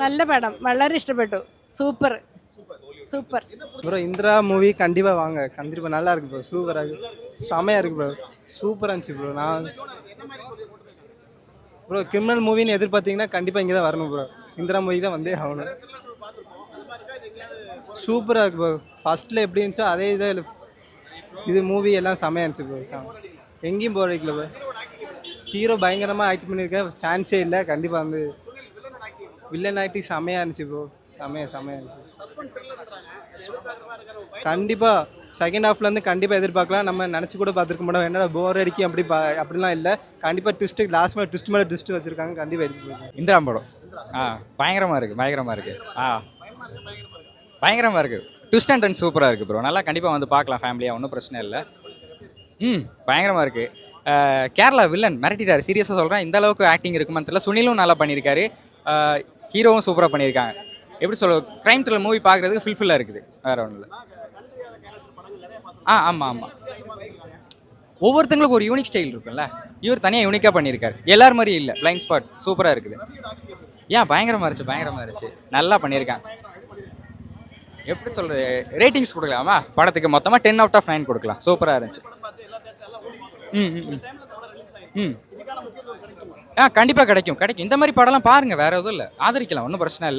നല്ല പടം വളരെ ഇഷ്ടപ്പെട്ടു super super bro Indira movie கண்டிப்பாக வாங்க கண்டிப்பாக நல்லா இருக்கு ப்ரோ சூப்பராக இருக்கு செமையாக இருக்கு ப்ரோ சூப்பராக இருந்துச்சு ப்ரோ நான் ப்ரோ கிரிமினல் மூவின்னு எதிர்பார்த்தீங்கன்னா கண்டிப்பாக இங்கே தான் வரணும் ப்ரோ இந்திரா மூவி தான் வந்தே ஆகணும் சூப்பராக இருக்கு ப்ரோ ஃபர்ஸ்ட்டில் எப்படி இருந்துச்சோ அதே இதில் இது மூவி எல்லாம் செமையாக இருந்துச்சு ப்ரோ செம எங்கேயும் போகிற வைக்கல ப்ரோ ஹீரோ பயங்கரமாக ஆக்ட் பண்ணியிருக்கேன் சான்ஸே இல்லை கண்டிப்பாக வந்து வில்லன் ஆக்டிங் செமையாக இருந்துச்சு. ப்ரோ செமையாக செமையாக இருந்துச்சு கண்டிப்பாக செகண்ட் ஹாஃப்லேருந்து கண்டிப்பாக எதிர்பார்க்கலாம். நம்ம நினச்சி கூட பார்த்துருக்க மாட்டோம். என்னடா போர் அடிக்கும் அப்படி பா அப்படிலாம் இல்லை. கண்டிப்பாக ட்விஸ்ட்டு லாஸ்ட் மேலே ட்விஸ்ட் மேலே ட்விஸ்ட் வச்சுருக்காங்க. கண்டிப்பாக எடுத்து இந்திரா படம் ஆ பயங்கரமாக இருக்குது பயங்கரமாக இருக்குது ஆ. பயங்கரமாக இருக்குது ட்விஸ்ட் அண்ட் டர்ன் சூப்பராக இருக்குது ப்ரோ நல்லா கண்டிப்பாக வந்து பார்க்கலாம் ஃபேமிலியாக ஒன்றும் பிரச்சனை இல்லை. ம் பயங்கரமாக இருக்குது கேரளா வில்லன் மிரட்டிட்டார். சீரியஸாக சொல்கிறேன் இந்த அளவுக்கு ஆக்டிங் இருக்குமான்னு தெரியல. சுனிலும் நல்லா பண்ணியிருக்காரு. ஹீரோவும் சூப்பராக பண்ணியிருக்காங்க. எப்படி சொல்ல க்ரைம் த்ரில்லர் மூவி பார்க்குறதுக்கு ஃபுல்ஃபில்லாக இருக்குது வேறு ஒன்றும் இல்லை. ஆ ஆமாம் ஆமாம் ஒவ்வொருத்தங்களுக்கு ஒரு யூனிக் ஸ்டைல் இருக்கும்ல. இவர் தனியாக யூனிக்காக பண்ணியிருக்காரு. எல்லார் மாதிரி இல்லை பிளைண்ட் ஸ்பாட் சூப்பராக இருக்குது. ஏன் பயங்கரமாக இருந்துச்சு பயங்கரமாக இருந்துச்சு. நல்லா பண்ணியிருக்காங்க. எப்படி சொல்கிறது ரேட்டிங்ஸ் கொடுக்கலாமா? படத்துக்கு மொத்தமாக டென் அவுட் ஆஃப் நைன் கொடுக்கலாம். சூப்பராக இருந்துச்சு. ம் ம், ம். ம். ஆ கண்டிப்பாக கிடைக்கும். கிடைக்கும். இந்த மாதிரி படம்லாம் பாருங்கள் வேறு எதுவும் இல்லை. ஆதரிக்கலாம் ஒன்றும் பிரச்சனை இல்லை.